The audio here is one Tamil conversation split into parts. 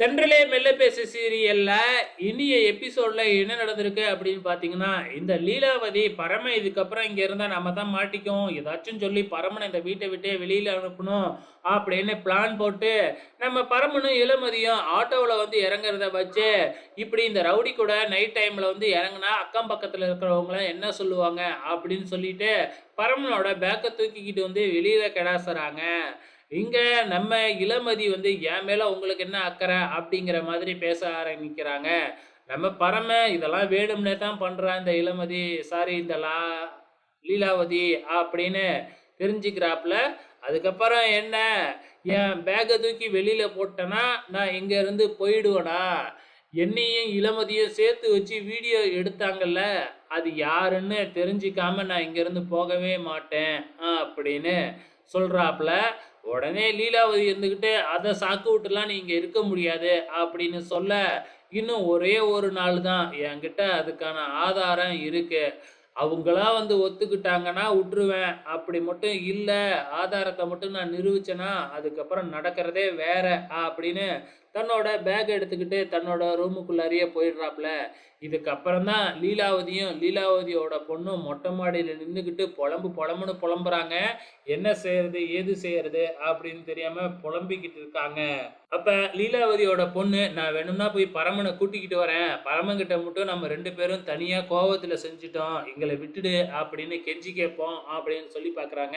தென்றலே மெல்ல பேசு சீரியல்ல இனிய எபிசோட்ல என்ன நடந்திருக்கு அப்படின்னு பாத்தீங்கன்னா இந்த லீலாவதி பரம இதுக்கப்புறம் இங்க இருந்தா நம்ம தான் மாட்டிக்கும் ஏதாச்சும் சொல்லி பரமனை இந்த வீட்டை விட்டே வெளியில அனுப்பணும் அப்படின்னு பிளான் போட்டு நம்ம பரமனும் இளமதியும் ஆட்டோவில் வந்து இறங்குறத வச்சு இப்படி இந்த ரவுடி கூட நைட் டைம்ல வந்து இறங்குனா அக்கம் பக்கத்துல இருக்கிறவங்களாம் என்ன சொல்லுவாங்க அப்படின்னு சொல்லிட்டு பரமனோட பேக்கை தூக்கிக்கிட்டு வந்து வெளியில கிடாசுறாங்க. இங்க நம்ம இளமதி வந்து என் மேல உங்களுக்கு என்ன அக்கறை? அப்படிங்கிற மாதிரி பேச ஆரம்பிக்கிறாங்க. நம்ம பரம இதெல்லாம் வேணும்னே தான் பண்ணுறான் இந்த இளமதி. சாரி இந்த லா லீலாவதி அப்படின்னு தெரிஞ்சுக்கிறாப்புல. அதுக்கப்புறம் என்ன? என் பேக்கை தூக்கி வெளியில போட்டேன்னா நான் இங்க இருந்து போயிடுவேனா என்னையும் இளமதியும் சேர்த்து வச்சு வீடியோ எடுத்தாங்கல்ல அது யாருன்னு தெரிஞ்சுக்காம நான் இங்கேருந்து போகவே மாட்டேன் அப்படின்னு சொல்கிறாப்புல உடனே லீலாவதி இருந்துக்கிட்டு அதை சாக்கு விட்டுலாம் நீங்க இருக்க முடியாது அப்படின்னு சொல்ல இன்னும் ஒரே ஒரு நாள் தான் என்கிட்ட அதுக்கான ஆதாரம் இருக்கு. அவங்களா வந்து ஒத்துக்கிட்டாங்கன்னா விட்டுருவேன். அப்படி மட்டும் இல்லை ஆதாரத்தை மட்டும் நான் நிரூபிச்சேன்னா அதுக்கப்புறம் நடக்கிறதே வேற அப்படின்னு தன்னோட பேக் எடுத்துக்கிட்டு தன்னோட ரூமுக்குள்ளாரியே போயிடுறாப்புல. இதுக்கப்புறம் தான் லீலாவதியும் லீலாவதியோட பொண்ணும் மொட்டை மாடியில் நின்றுக்கிட்டு புலம்பு புலம்புன்னு புலம்புறாங்க. என்ன செய்யறது ஏது செய்யறது அப்படின்னு தெரியாம புலம்பிக்கிட்டு இருக்காங்க. அப்ப லீலாவதியோட பொண்ணு நான் வேணும்னா போய் பரமனை கூட்டிக்கிட்டு வரேன். பரமங்கிட்ட மட்டும் நம்ம ரெண்டு பேரும் தனியா கோவத்துல செஞ்சுட்டோம். எங்களை விட்டுடு அப்படின்னு கெஞ்சி கேட்போம் அப்படின்னு சொல்லி பாக்குறாங்க.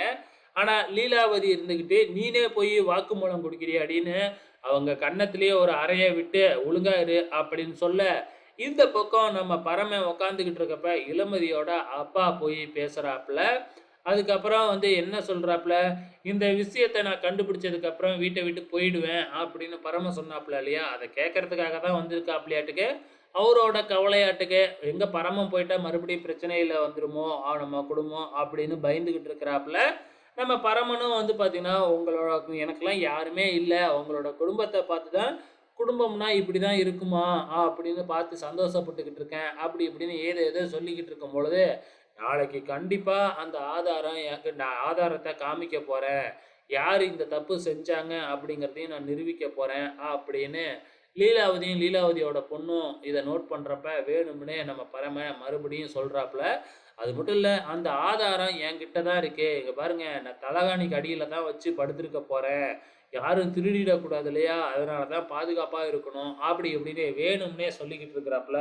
ஆனா லீலாவதி இருந்துகிட்டு நீனே போய் வாக்குமூலம் கொடுக்கிறிய? அப்படின்னு அவங்க கன்னத்திலேயே ஒரு அறையை விட்டு ஒழுங்கா இரு அப்படின்னு சொல்ல இந்த பக்கம் நம்ம பரமன் உக்காந்துக்கிட்டு இருக்கப்ப இளமதியோட அப்பா போய் பேசுகிறாப்புல அதுக்கப்புறம் வந்து என்ன சொல்கிறாப்புல இந்த விஷயத்தை நான் கண்டுபிடிச்சதுக்கப்புறம் வீட்டை விட்டு போயிடுவேன் அப்படின்னு பரம சொன்னாப்புல இல்லையா? அதை கேட்கறதுக்காக தான் வந்திருக்காப்லையாட்டுக்கு அவரோட கவலையாட்டுக்கு எங்கே பரமம் போயிட்டா மறுபடியும் பிரச்சனையில் வந்துடுமோ ஆ, நம்ம குடும்பம் அப்படின்னு பயந்துகிட்டு இருக்கிறாப்புல. நம்ம பரமனும் வந்து பார்த்தீங்கன்னா உங்களோட எனக்கெல்லாம் யாருமே இல்லை. உங்களோட குடும்பத்தை பார்த்து தான் குடும்பம்னா இப்படி தான் இருக்குமா? ஆ, அப்படின்னு பார்த்து சந்தோஷப்பட்டுக்கிட்டு இருக்கேன். அப்படி இப்படின்னு ஏதோ ஏதோ சொல்லிக்கிட்டு இருக்கும் பொழுது நாளைக்கு கண்டிப்பாக அந்த ஆதாரம் எனக்கு நான் ஆதாரத்தை காமிக்க போகிறேன் யார் இந்த தப்பு செஞ்சாங்க அப்படிங்கிறதையும் நான் நிரூபிக்க போகிறேன் அப்படின்னு லீலாவதியும் லீலாவதியோட பொண்ணும் இதை நோட் பண்ணுறப்ப வேணும்னே நம்ம பரம மறுபடியும் சொல்கிறாப்புல அது மட்டும் இல்லை அந்த ஆதாரம் என்கிட்ட தான் இருக்கு. இங்கே பாருங்க நான் தலகாணிக்கு அடியில் தான் வச்சு படுத்திருக்க போகிறேன் யாரும் திருடிடக்கூடாது இல்லையா? அதனால தான் பாதுகாப்பாக இருக்கணும். அப்படி இப்படின்னு வேணும்னே சொல்லிக்கிட்டு இருக்கிறாப்புல.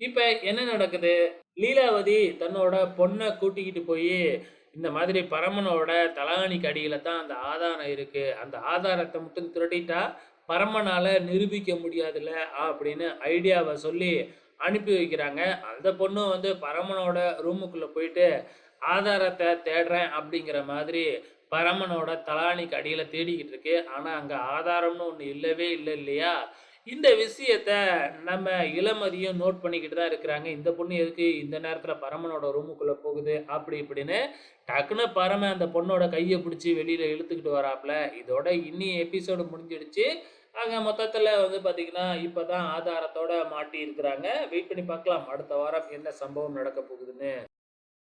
இப்போ என்ன நடக்குது? லீலாவதி தன்னோட பொண்ணை கூட்டிக்கிட்டு போய் இந்த மாதிரி பரமனோட தலகாணிக்கு அடியில் தான் அந்த ஆதாரம் இருக்குது அந்த ஆதாரத்தை மட்டும் திருடிட்டா பரமனால நிரூபிக்க முடியாதுல்ல? அப்படின்னு ஐடியாவை சொல்லி அனுப்பி வைக்கிறாங்க. அந்த பொண்ணும் வந்து பரமனோட ரூமுக்குள்ளே போயிட்டு ஆதாரத்தை தேடுறேன் அப்படிங்கிற மாதிரி பரமனோட தலானிக்கு அடியில் தேடிக்கிட்டு இருக்கு. ஆனால் அங்கே ஆதாரம்னு ஒன்று இல்லவே இல்லை இல்லையா? இந்த விஷயத்த நம்ம இளமதியும் நோட் பண்ணிக்கிட்டு தான் இருக்கிறாங்க. இந்த பொண்ணு எதுக்கு இந்த நேரத்தில் பரமனோட ரூமுக்குள்ளே போகுது? அப்படி இப்படின்னு டக்குன்னு பரம அந்த பொண்ணோட கையை பிடிச்சி வெளியில் இழுத்துக்கிட்டு வராப்புல இதோட இன்னி எபிசோடு முடிஞ்சிடுச்சு. அங்கே மொத்தத்தில் வந்து பார்த்திங்கன்னா இப்போ தான் ஆதாரத்தோட மாட்டி இருக்கிறாங்க வெயிட் பண்ணி பார்க்கலாம். அடுத்த வாரம் என்ன சம்பவம் நடக்க போகுதுன்னு.